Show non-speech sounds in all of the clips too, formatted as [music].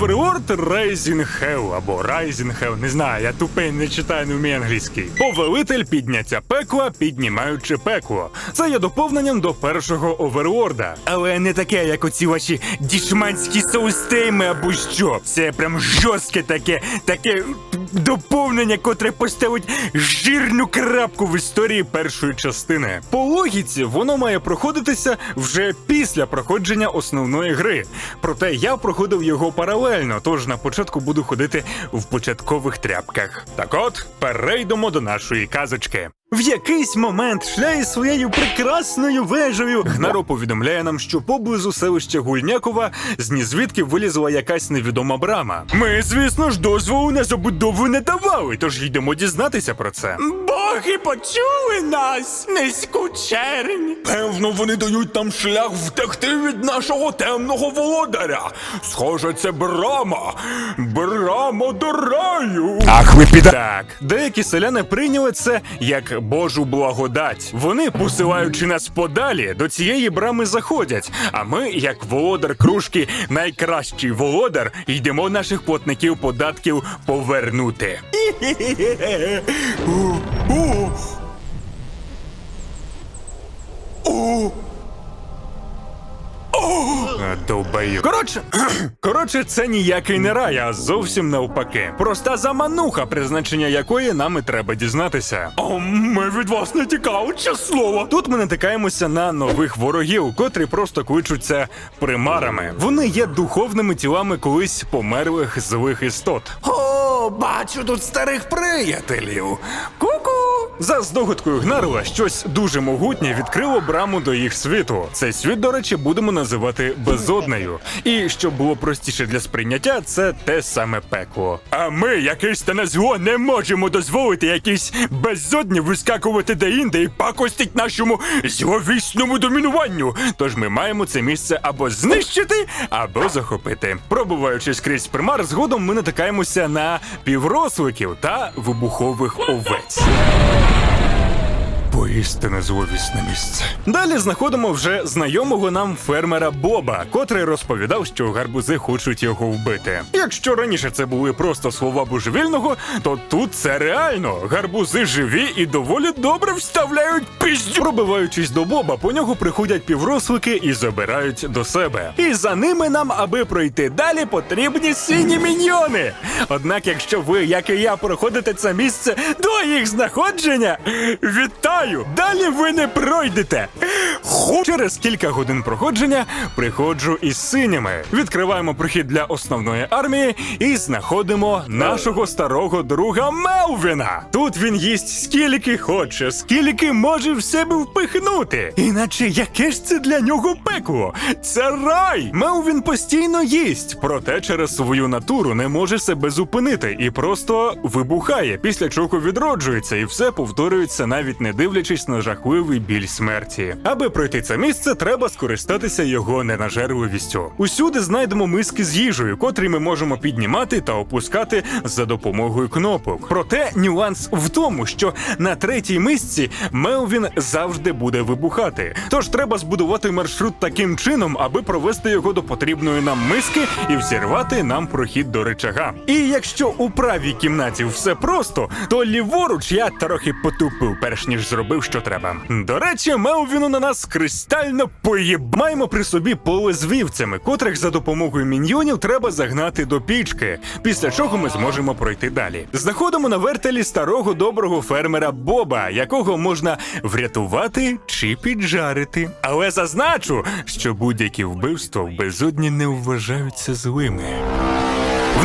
Overlord Rising Hell або Rising Hell, не знаю, я тупий не читаю, не вмію англійський. Повелитель підняття пекла, піднімаючи пекло. Це є доповненням до першого Оверворда. Але не таке, як оці ваші дішманські соустейми або що. Це прям жорстке таке, таке доповнення, котре поставить жирну крапку в історії першої частини. По логіці, воно має проходитися вже після проходження основної гри. Проте я проходив його паралельно, тож на початку буду ходити в початкових тряпках. Так от, перейдемо до нашої казочки. В якийсь момент шляє своєю прекрасною вежею. Гнаро повідомляє нам, що поблизу селища Гульнякова з нізвідки вилізла якась невідома брама. Ми, звісно ж, дозволу на забудову не давали, тож йдемо дізнатися про це. Боги почули нас, низьку чернь. Певно, вони дають нам шлях втекти від нашого темного володаря. Схоже, це брама. Брама до раю. Ах, ви піда... Так, деякі селяни прийняли це як Божу благодать. Вони, посилаючи нас подалі, до цієї брами заходять. А ми, як володар кружки, найкращий володар, йдемо наших платників податків повернути. А, Довбаю. Коротше, [clears throat] коротше, це ніякий не рай, а зовсім навпаки. Проста замануха, призначення якої нам і треба дізнатися. О, ми від вас не тікали, чи слово. Тут ми натикаємося на нових ворогів, котрі просто кличуться примарами. Вони є духовними тілами колись померлих злих істот. О, бачу тут старих приятелів. За здогадкою Гнарла, щось дуже могутнє відкрило браму до їх світу. Цей світ, до речі, будемо називати безоднею. І щоб було простіше для сприйняття, це те саме пекло. А ми, якесь та зло, не можемо дозволити якійсь безодні вискакувати де-інде і пакостить нашому зловісному домінуванню. Тож ми маємо це місце або знищити, або захопити. Пробуваючи скрізь примар, згодом ми натикаємося на півросликів та вибухових овець. Поістине зловісне місце. Далі знаходимо вже знайомого нам фермера Боба, котрий розповідав, що гарбузи хочуть його вбити. Якщо раніше це були просто слова божевільного, то тут це реально. Гарбузи живі і доволі добре вставляють піздю. Пробиваючись до Боба, по нього приходять піврослики і забирають до себе. І за ними нам, аби пройти далі, потрібні сині міньйони. Однак, якщо ви, як і я, проходите це місце до їх знаходження, вітаю! Далі ви не пройдете. Ху! Через кілька годин проходження приходжу із синіми. Відкриваємо прохід для основної армії і знаходимо нашого старого друга Мелвіна. Тут він їсть скільки хоче, скільки може в себе впихнути. Іначе яке ж це для нього пекло? Це рай! Мелвін постійно їсть, проте через свою натуру не може себе зупинити і просто вибухає, після чого відроджується, і все повторюється, навіть не дивлячись на жахливий біль смерті. Аби пройти це місце, треба скористатися його ненажерливістю. Усюди знайдемо миски з їжею, котрі ми можемо піднімати та опускати за допомогою кнопок. Проте нюанс в тому, що на третій мисці Мелвін завжди буде вибухати. Тож треба збудувати маршрут таким чином, аби провести його до потрібної нам миски і взірвати нам прохід до речага. І якщо у правій кімнаті все просто, то ліворуч я трохи потупив, перш ніж зробив, що треба. До речі, Мелвіну на нас кристально поїб. Маємо при собі поле з вівцями, котрих за допомогою міньйонів треба загнати до пічки, після чого ми зможемо пройти далі. Знаходимо на вертелі старого доброго фермера Боба, якого можна врятувати чи піджарити. Але зазначу, що будь-які вбивства в безодні не вважаються злими.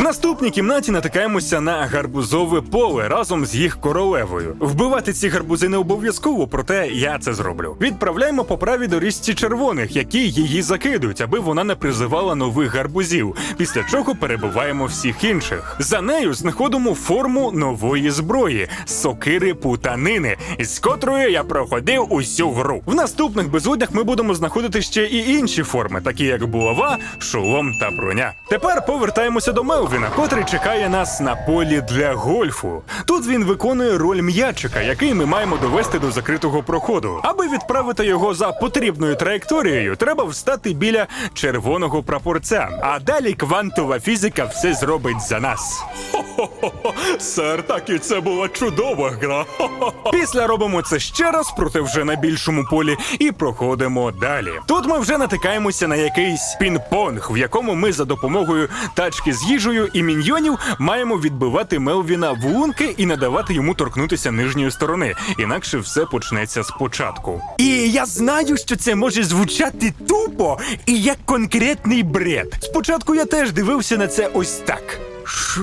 Наступній кімнаті натикаємося на гарбузове поле разом з їх королевою. Вбивати ці гарбузи не обов'язково, проте я це зроблю. Відправляємо по правій доріжці червоних, які її закидують, аби вона не призивала нових гарбузів. Після чого перебуваємо всіх інших. За нею знаходимо форму нової зброї сокири путанини, з котрою я проходив усю гру. В наступних безоднях ми будемо знаходити ще і інші форми, такі як булава, шолом та броня. Тепер повертаємося до Мелвіна. Мелвіна, котрий чекає нас на полі для гольфу. Тут він виконує роль м'ячика, який ми маємо довести до закритого проходу. Аби відправити його за потрібною траєкторією, треба встати біля червоного прапорця. А далі квантова фізика все зробить за нас. Хо-хо-хо, сер, так і це була чудова гра. Хо-хо-хо. Після робимо це ще раз, проте вже на більшому полі, і проходимо далі. Тут ми вже натикаємося на якийсь пінг-понг, в якому ми за допомогою тачки з їжею і міньйонів маємо відбивати Мелвіна в лунки і не давати йому торкнутися нижньої сторони. Інакше все почнеться спочатку. І я знаю, що це може звучати тупо і як конкретний бред. Спочатку я теж дивився на це ось так. Що,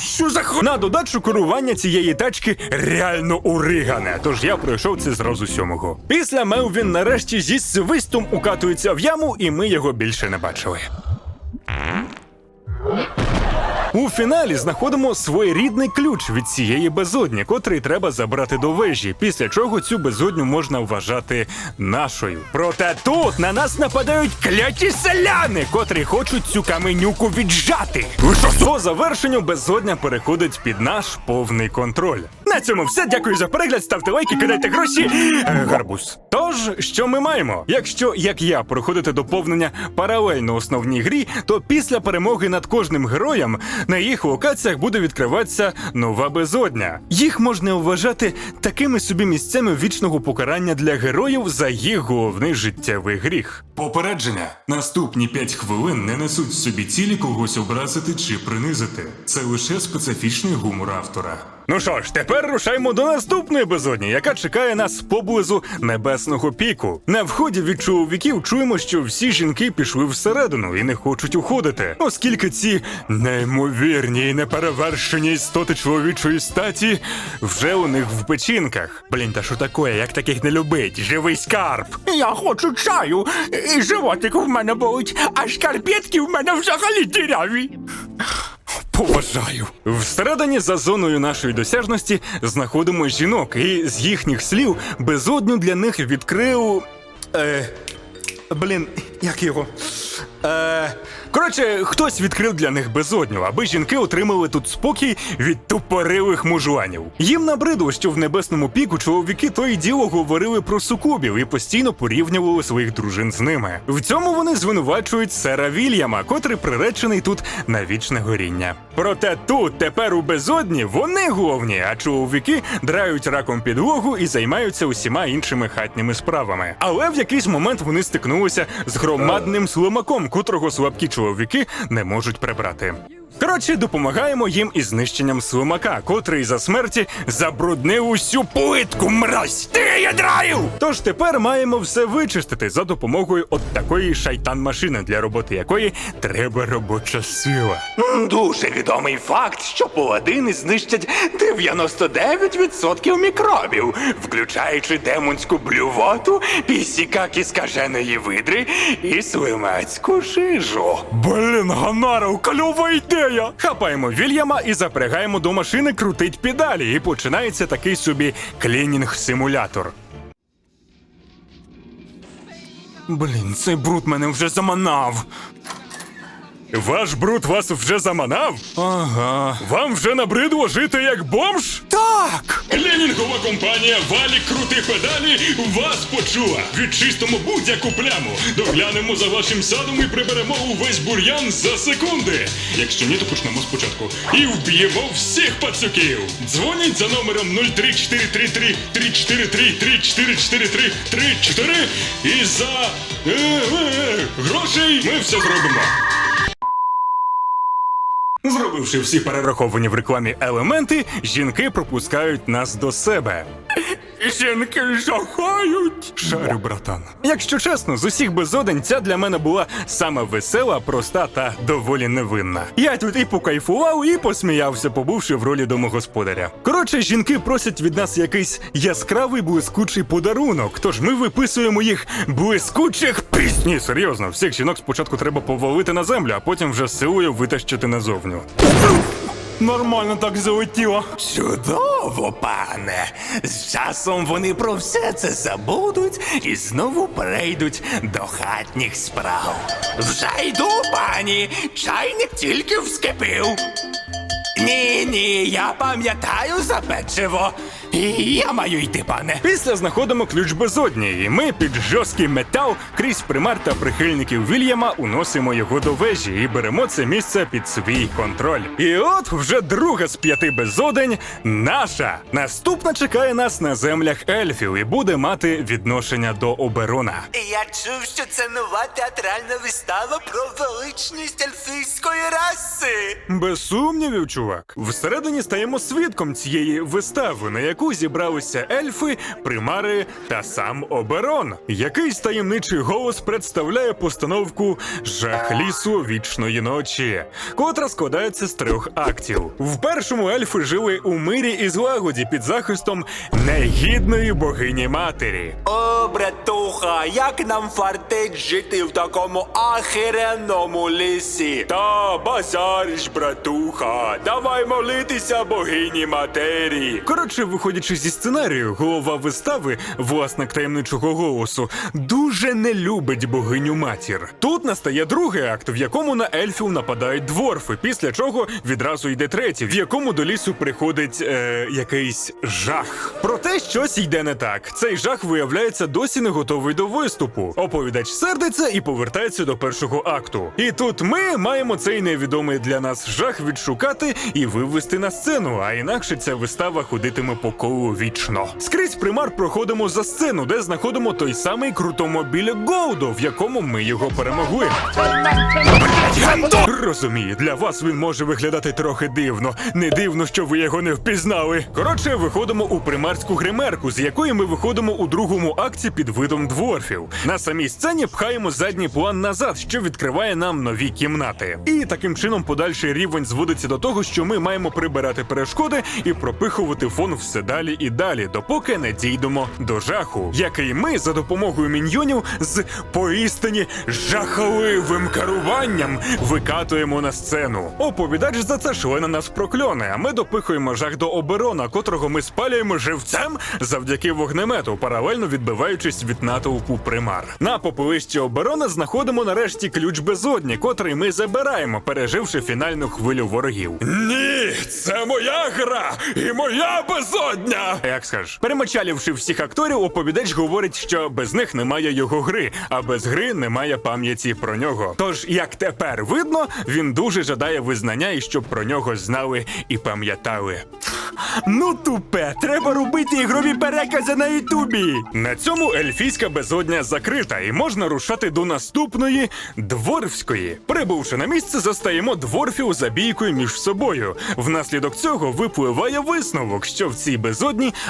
що за хо... На додачу керування цієї тачки реально уригане. Тож я пройшов це зразу сьомого. Після Мелвін нарешті зі свистом укатується в яму, і ми його більше не бачили. У фіналі знаходимо своєрідний ключ від цієї безодні, котрий треба забрати до вежі, після чого цю безодню можна вважати нашою. Проте тут на нас нападають кляті селяни, котрі хочуть цю каменюку віджати. По завершенню безодня переходить під наш повний контроль. На цьому все. Дякую за перегляд. Ставте лайки, кидайте гроші. Е, Гарбуз. Тож, що ми маємо? Якщо, як я, проходити доповнення паралельно основній грі, то після перемоги над кожним героєм на їх локаціях буде відкриватися нова безодня. Їх можна вважати такими собі місцями вічного покарання для героїв за їх головний життєвий гріх. Попередження: наступні 5 хвилин не несуть собі цілі когось образити чи принизити. Це лише специфічний гумор автора. Ну що ж, тепер рушаємо до наступної безодні, яка чекає нас поблизу небесного піку. На вході від чоловіків чуємо, що всі жінки пішли всередину і не хочуть уходити, оскільки ці неймовірні і неперевершені істоти чоловічої статі вже у них в печінках. Блін, та що таке, як таких не любить? Живий скарб. Я хочу чаю, і животик в мене болить, а шкарпетки в мене взагалі діряві. Поважаю. Всередині за зоною нашої досяжності знаходимо жінок, і з їхніх слів безодню для них відкрив. Е, блін, як його? Е, коротше, хтось відкрив для них безодню, аби жінки отримали тут спокій від тупорилих мужланів. Їм набридло, що в небесному піку чоловіки то й діло говорили про сукубів і постійно порівнювали своїх дружин з ними. В цьому вони звинувачують сера Вільяма, котрий приречений тут на вічне горіння. Проте тут тепер у безодні вони головні, а чоловіки драють раком підлогу і займаються усіма іншими хатніми справами. Але в якийсь момент вони стикнулися з громадним слимаком, котрого слабкі чоловіки не можуть прибрати. Коротше, допомагаємо їм із знищенням слимака, котрий за смерті забруднив усю плитку мразь. Ти я драю! Тож тепер маємо все вичистити за допомогою от такої шайтан-машини, для роботи якої треба робоча сила. Дуже відомий факт, що паладини знищать 99% мікробів, включаючи демонську блювоту, пісікаки скаженої видри і слимацьку жижу. Блін, Ганара, кльова ідея! Хапаємо Вільяма і запрягаємо до машини крутить педалі, і починається такий собі клінінг-симулятор. Блін, цей бруд мене вже заманав. Ваш бруд вас вже заманав? Ага. Вам вже набридло жити як бомж? Так! Клінінгова компанія Валік Крути Педалі вас почула. Відчистимо будь-яку пляму. Доглянемо за вашим садом і приберемо увесь бур'ян за секунди. Якщо ні, то почнемо спочатку. І вб'ємо всіх пацюків. Дзвоніть за номером 03433 343 3443 34 і за е, е, е, грошей ми все зробимо. Зробивши всі перераховані в рекламі елементи, жінки пропускають нас до себе. Жінки жахають. Шарю, братан. Якщо чесно, з усіх безодень ця для мене була саме весела, проста та доволі невинна. Я тут і покайфував, і посміявся, побувши в ролі домогосподаря. Коротше, жінки просять від нас якийсь яскравий блискучий подарунок. Тож ми виписуємо їх блискучих пісні. Серйозно, всіх жінок спочатку треба повалити на землю, а потім вже силою витащити назовню. Нормально так залетіло. Чудово, пане. З часом вони про все це забудуть і знову перейдуть до хатніх справ. Вже йду, пані. Чайник тільки вскипів. Ні, ні, я пам'ятаю за печиво. І я маю йти, пане. Після знаходимо ключ безодні, і ми під жорсткий метал крізь примар та прихильників Вільяма уносимо його до вежі і беремо це місце під свій контроль. І от вже друга з п'яти безодень наша. Наступна чекає нас на землях ельфів і буде мати відношення до оберона. Я чув, що це нова театральна вистава про величність ельфійської раси. Без сумнівів, чувак. Всередині стаємо свідком цієї вистави, на яку зібралися ельфи, примари та сам оберон. Якийсь таємничий голос представляє постановку Жах лісу вічної ночі, котра складається з трьох актів. В першому ельфи жили у мирі і злагоді під захистом негідної богині матері. О, братуха, як нам фартить жити в такому ахеренному лісі? Та базариш, братуха, давай молитися богині матері. Коротше, виходячи зі сценарію, голова вистави, власник таємничого голосу, дуже не любить богиню матір. Тут настає другий акт, в якому на ельфів нападають дворфи, після чого відразу йде третій, в якому до лісу приходить е, якийсь жах. Проте щось йде не так. Цей жах виявляється досі не готовий до виступу. Оповідач сердиться і повертається до першого акту. І тут ми маємо цей невідомий для нас жах відшукати і вивести на сцену, а інакше ця вистава ходитиме по колу вічно. Скрізь примар проходимо за сцену, де знаходимо той самий крутомобіль Гоудо, в якому ми його перемогли. Розумію, для вас він може виглядати трохи дивно. Не дивно, що ви його не впізнали. Коротше, виходимо у примарську гримерку, з якої ми виходимо у другому акті під видом дворфів. На самій сцені пхаємо задній план назад, що відкриває нам нові кімнати. І таким чином подальший рівень зводиться до того, що ми маємо прибирати перешкоди і пропихувати фон все далі і далі, допоки не дійдемо до жаху, який ми за допомогою міньйонів з поістині жахливим керуванням викатуємо на сцену. Оповідач за це шле на нас прокльони, а ми допихуємо жах до оберона, котрого ми спалюємо живцем завдяки вогнемету, паралельно відбиваючись від натовпу примар. На попелищі оборона знаходимо нарешті ключ безодні, котрий ми забираємо, переживши фінальну хвилю ворогів. Ні, це моя гра і моя безодня. Як скажеш, перемочалівши всіх акторів, оповідач говорить, що без них немає його гри, а без гри немає пам'яті про нього. Тож, як тепер видно, він дуже жадає визнання і щоб про нього знали і пам'ятали. Ну тупе, треба робити ігрові перекази на Ютубі. На цьому ельфійська безодня закрита, і можна рушати до наступної дворфської. Прибувши на місце, застаємо дворфів за бійкою між собою. Внаслідок цього випливає висновок, що в цій безодні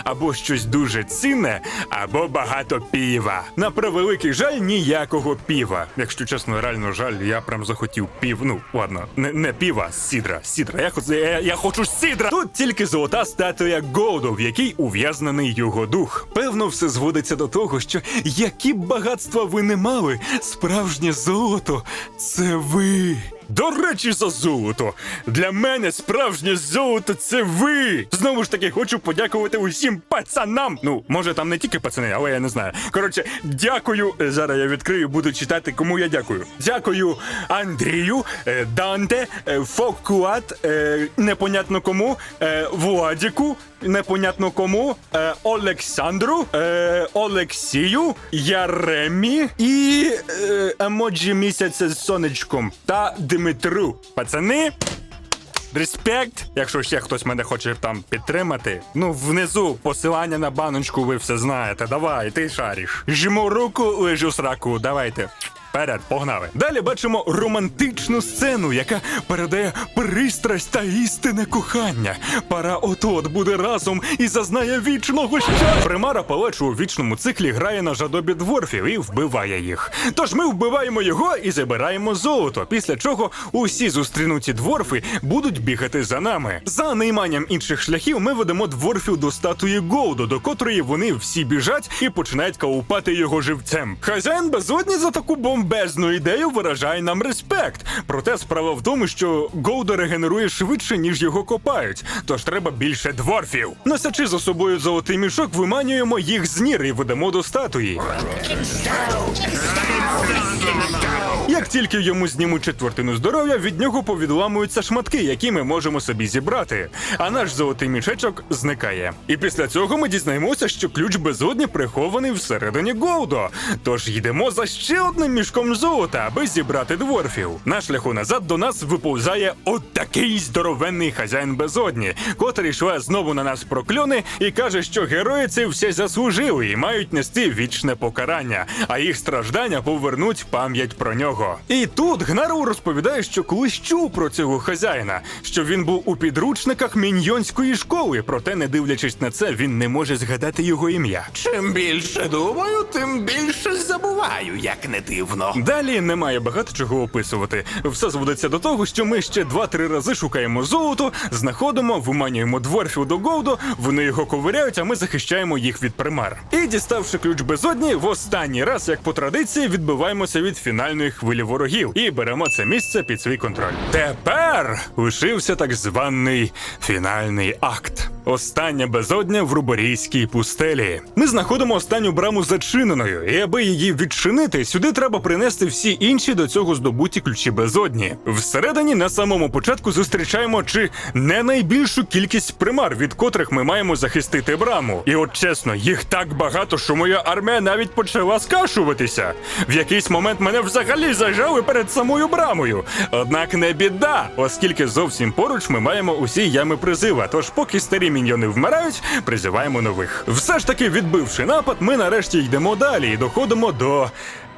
або щось дуже цінне, або багато піва. На превеликий жаль, ніякого піва. Якщо чесно, реально жаль, я прям захотів пів. Ну ладно, не, не піва, сідра. Сідра. Я, я, я хочу сідра. Тут тільки золота статуя Голду, в якій ув'язнений його дух. Певно, все зводиться до того, що які б багатства ви не мали, справжнє золото це ви. До речі, за золото. Для мене справжнє золото це ви. Знову ж таки, хочу подякувати усім пацанам. Ну, може, там не тільки пацани, але я не знаю. Коротше, дякую. Е, Зараз я відкрию, буду читати, кому я дякую. Дякую Андрію, е, Данте, е, Фокуат, непонятно кому, Владіку, непонятно кому, е, Олександру, е, Олексію, Яремі і е, емоджі місяця з сонечком та Дмитру. Пацани. Респект, якщо ще хтось мене хоче там підтримати. Ну, внизу посилання на баночку, ви все знаєте. Давай, ти шариш. Жму руку, лежу сраку. Давайте. Вперед, погнали. Далі бачимо романтичну сцену, яка передає пристрасть та істинне кохання. Пара от-от буде разом і зазнає вічного щастя. Примара палачу у вічному циклі грає на жадобі дворфів і вбиває їх. Тож ми вбиваємо його і забираємо золото, після чого усі зустрінуті дворфи будуть бігати за нами. За нейманням інших шляхів ми ведемо дворфів до статуї Голду, до котрої вони всі біжать і починають каупати його живцем. Хазяїн безодні за таку бомбу бомбезну ідею виражає нам респект. Проте справа в тому, що Гоудо регенерує швидше, ніж його копають, тож треба більше дворфів. Носячи за собою золотий мішок, виманюємо їх з нір і ведемо до статуї. Як тільки йому знімуть четвертину здоров'я, від нього повідламуються шматки, які ми можемо собі зібрати. А наш золотий мішечок зникає. І після цього ми дізнаємося, що ключ безодні прихований всередині Гоудо. Тож йдемо за ще одним мішком золота, аби зібрати дворфів. На шляху назад до нас виповзає от такий здоровенний хазяїн безодні, котрий шле знову на нас прокльони і каже, що герої це все заслужили і мають нести вічне покарання, а їх страждання повернуть пам'ять про нього. І тут Гнару розповідає, що колись чув про цього хазяїна, що він був у підручниках міньйонської школи, проте, не дивлячись на це, він не може згадати його ім'я. Чим більше думаю, тим більше забуваю, як не дивно. Далі немає багато чого описувати. Все зводиться до того, що ми ще два-три рази шукаємо золото, знаходимо, виманюємо дворфів до Гоудо, вони його ковиряють, а ми захищаємо їх від примар. І діставши ключ безодні, в останній раз, як по традиції, відбиваємося від фінальної хвилі ворогів і беремо це місце під свій контроль. Тепер лишився так званий фінальний акт. Остання безодня в Руборійській пустелі. Ми знаходимо останню браму зачиненою, і аби її відчинити, сюди треба принести всі інші до цього здобуті ключі безодні. Всередині на самому початку зустрічаємо чи не найбільшу кількість примар, від котрих ми маємо захистити браму. І от чесно, їх так багато, що моя армія навіть почала скашуватися. В якийсь момент мене взагалі зажали перед самою брамою. Однак не біда, оскільки зовсім поруч ми маємо усі ями призива. Тож, поки старі міньйони вмирають, призиваємо нових. Все ж таки, відбивши напад, ми нарешті йдемо далі і доходимо до.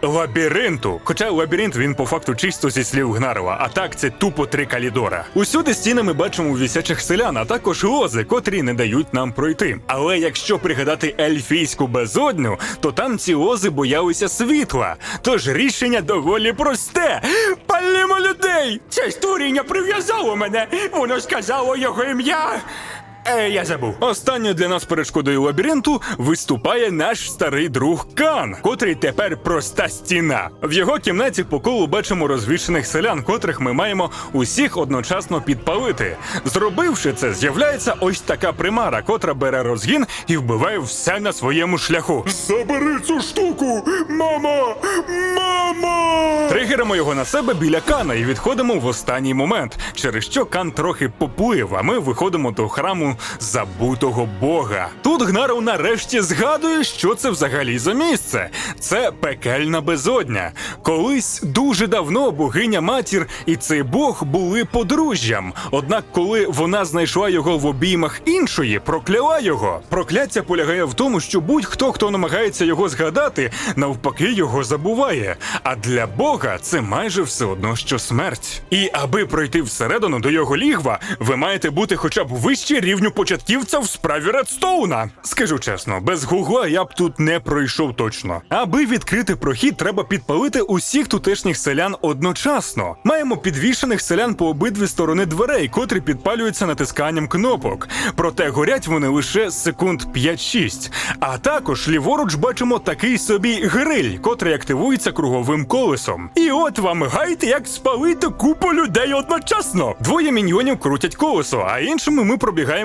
Лабіринту. Хоча лабіринт він по факту чисто зі слів Гнарова, а так це тупо три калідора. Усюди стіни ми бачимо вісячих селян, а також лози, котрі не дають нам пройти. Але якщо пригадати ельфійську безодню, то там ці лози боялися світла. Тож рішення доволі просте. Палимо людей! Це створіння прив'язало мене. Воно сказало його ім'я. Е, я забув. Останньою для нас перешкодою лабіринту виступає наш старий друг Кан, котрий тепер проста стіна. В його кімнаті по колу бачимо розвішених селян, котрих ми маємо усіх одночасно підпалити. Зробивши це, з'являється ось така примара, котра бере розгін і вбиває все на своєму шляху. Забери цю штуку, мамо! Мамо! Тригеримо його на себе біля Кана і відходимо в останній момент, через що Кан трохи поплив, а ми виходимо до храму забутого бога. Тут Гнаров нарешті згадує, що це взагалі за місце. Це пекельна безодня. Колись дуже давно богиня матір і цей бог були подружжям. Однак, коли вона знайшла його в обіймах іншої, прокляла його. Прокляття полягає в тому, що будь-хто, хто намагається його згадати, навпаки його забуває. А для Бога це майже все одно, що смерть. І аби пройти всередину до його лігва, ви маєте бути хоча б вище рівню початківця в справі Редстоуна. Скажу чесно, без гугла я б тут не пройшов точно. Аби відкрити прохід, треба підпалити усіх тутешніх селян одночасно. Маємо підвішених селян по обидві сторони дверей, котрі підпалюються натисканням кнопок. Проте горять вони лише секунд 5-6. А також ліворуч бачимо такий собі гриль, котрий активується круговим колесом. І от вам гайд, як спалити купу людей одночасно. Двоє міньйонів крутять колесо, а іншими ми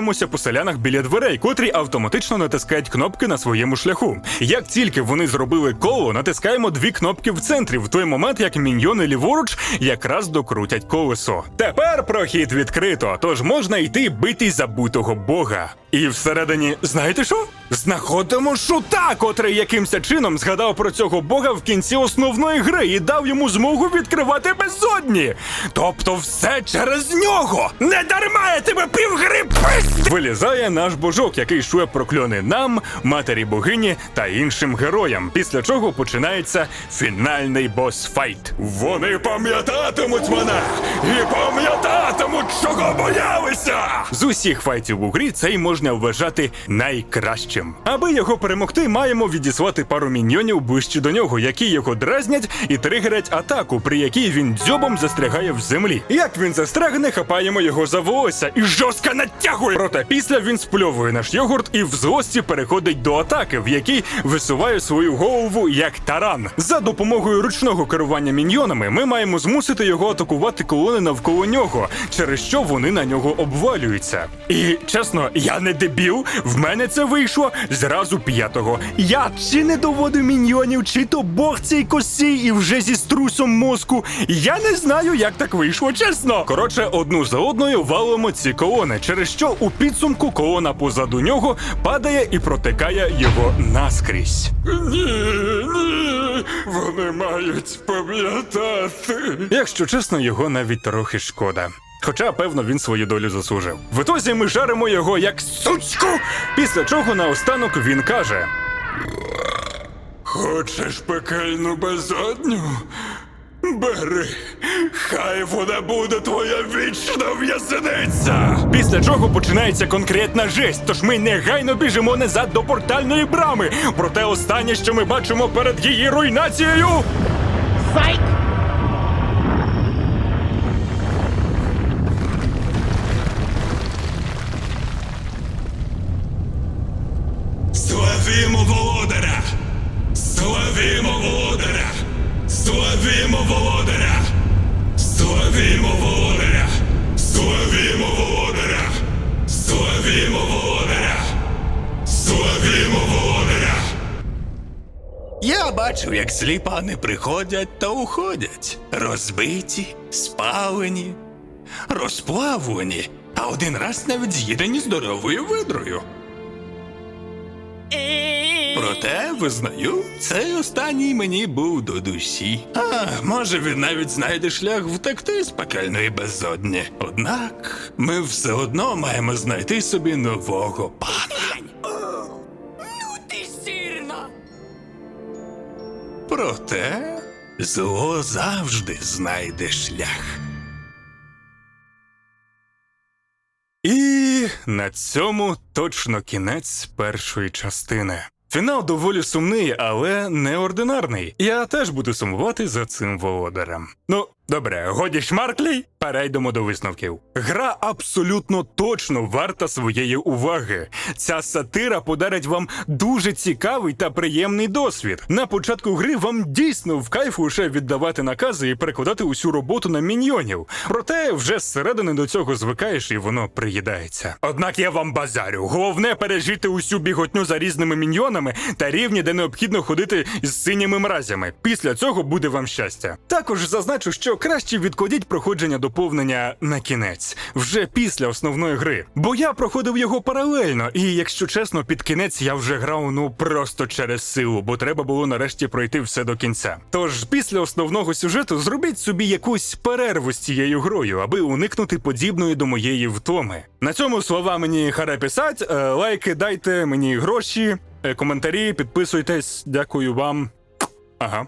пробігаємося по селянах біля дверей, котрі автоматично натискають кнопки на своєму шляху. Як тільки вони зробили коло, натискаємо дві кнопки в центрі в той момент, як міньйони ліворуч якраз докрутять колесо. Тепер прохід відкрито, тож можна йти бити забутого бога. І всередині, знаєте що? Знаходимо шута, котрий якимось чином згадав про цього бога в кінці основної гри і дав йому змогу відкривати безодні. Тобто все через нього. Не дарма я тебе півгри пист! Вилізає наш божок, який шле прокльони нам, матері богині та іншим героям. Після чого починається фінальний бос-файт. Вони пам'ятатимуть мене і пам'ятатимуть, чого боялися. З усіх файтів у грі цей можна вважати найкращим. Нічим. Аби його перемогти, маємо відіслати пару міньйонів ближче до нього, які його дразнять і тригерять атаку, при якій він дзьобом застрягає в землі. Як він застрягне, хапаємо його за волосся і жорстко натягує. Проте після він спльовує наш йогурт і в злості переходить до атаки, в якій висуває свою голову як таран. За допомогою ручного керування міньйонами ми маємо змусити його атакувати колони навколо нього, через що вони на нього обвалюються. І чесно, я не дебіл, в мене це вийшло зразу п'ятого. Я чи не доводив міньйонів, чи то бог цей косій і вже зі струсом мозку. Я не знаю, як так вийшло, чесно. Коротше, одну за одною валимо ці колони, через що у підсумку колона позаду нього падає і протикає його наскрізь. Ні, ні, вони мають пам'ятати. Якщо чесно, його навіть трохи шкода. Хоча, певно, він свою долю заслужив. В ітозі ми жаримо його як сучку. Після чого наостанок він каже: Хочеш пекельну безодню? Бери, хай вона буде твоя вічна в'язниця. Після чого починається конкретна жесть, тож ми негайно біжимо назад до портальної брами. Проте останнє, що ми бачимо перед її руйнацією. Славімо бачив, злі пани приходять та уходять. Розбиті, спалені, розплавлені, а один раз навіть з'їдені здоровою видрою. Проте, визнаю, цей останній мені був до душі. А може він навіть знайде шлях втекти з пекельної безодні. Однак ми все одно маємо знайти собі нового пана. Проте зло завжди знайде шлях. І на цьому точно кінець першої частини. Фінал доволі сумний, але неординарний. Я теж буду сумувати за цим володарем. Ну, добре, годі шмарклій, перейдемо до висновків. Гра абсолютно точно варта своєї уваги. Ця сатира подарить вам дуже цікавий та приємний досвід. На початку гри вам дійсно в кайф лише віддавати накази і перекладати усю роботу на міньйонів. Проте вже зсередини до цього звикаєш і воно приїдається. Однак я вам базарю. Головне пережити усю біготню за різними міньйонами та рівні, де необхідно ходити з синіми мразями. Після цього буде вам щастя. Також зазначу, що краще відкладіть проходження доповнення на кінець, вже після основної гри. Бо я проходив його паралельно, і якщо чесно, під кінець я вже грав ну просто через силу, бо треба було нарешті пройти все до кінця. Тож після основного сюжету зробіть собі якусь перерву з цією грою, аби уникнути подібної до моєї втоми. На цьому слова мені харе писать, е, лайки дайте мені гроші, е, коментарі, підписуйтесь. Дякую вам. Ага.